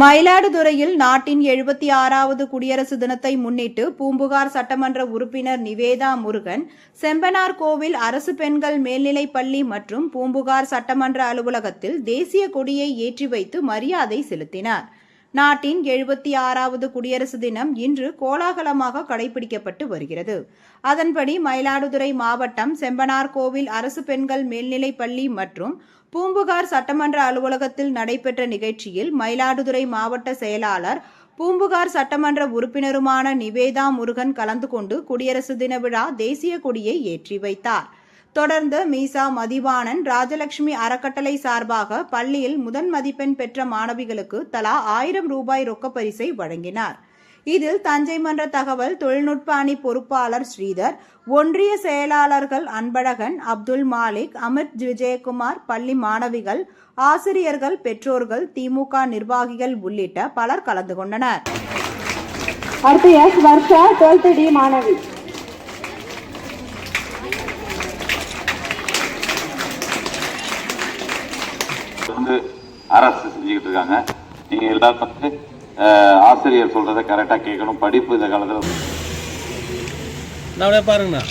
மயிலாடுதுறையில் நாட்டின் எழுபத்தி ஆறாவது குடியரசு தினத்தை முன்னிட்டு பூம்புகார் சட்டமன்ற உறுப்பினர் நிவேதா முருகன் செம்பனார் கோவில் அரசு பெண்கள் மேல்நிலைப் பள்ளி மற்றும் பூம்புகார் சட்டமன்ற அலுவலகத்தில் தேசிய கொடியை ஏற்றி வைத்து மரியாதை செலுத்தினார். நாட்டின் எழுபத்தி ஆறாவது குடியரசு தினம் இன்று கோலாகலமாக கடைபிடிக்கப்பட்டு வருகிறது. அதன்படி மயிலாடுதுறை மாவட்டம் செம்பனார் கோவில் அரசு பெண்கள் மேல்நிலைப் பள்ளி மற்றும் பூம்புகார் சட்டமன்ற அலுவலகத்தில் நடைபெற்ற நிகழ்ச்சியில் மயிலாடுதுறை மாவட்ட செயலாளர் பூம்புகார் சட்டமன்ற உறுப்பினருமான நிவேதா முருகன் கலந்து கொண்டு குடியரசு தின விழா தேசிய கொடியை ஏற்றி வைத்தார். தொடர்ந்து மீசா மதிவாணன் ராஜலட்சுமி அறக்கட்டளை சார்பாக பள்ளியில் முதன் மதிப்பெண் பெற்ற மாணவிகளுக்கு தலா ஆயிரம் ரூபாய் ரொக்கப்பரிசை வழங்கினார். இதில் தஞ்சை மன்ற தகவல் தொழில்நுட்ப அணி பொறுப்பாளர் ஸ்ரீதர் ஒன்றிய செயலாளர்கள் அன்பழகன் அப்துல் மாலிக் அமித் விஜயகுமார் பள்ளி மாணவிகள் ஆசிரியர்கள் பெற்றோர்கள் திமுக நிர்வாகிகள் உள்ளிட்ட பலர் கலந்து கொண்டனர். அடுத்து எஸ் வர்ஷா டுவெல்த் டி மாணவி. வந்து அரசு செஞ்சுக்கிட்டு இருக்காங்க. நீங்கள் எல்லாரும் வந்து ஆசிரியர் சொல்கிறத கரெக்டாக கேட்கணும். படிப்பு இந்த காலத்தில் நான் அப்படியே பாருங்கண்ணா.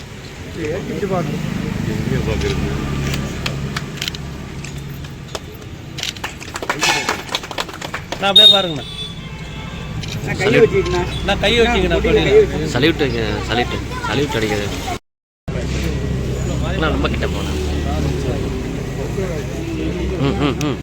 நான் அப்படியே பாருங்கண்ணா. நான் கை வச்சுக்கண்ணா சல்யூட் சல்யூட் சல்யூட் அடிக்கிறது நான் ரொம்ப கிட்ட போனேன். ம் ம் ம்.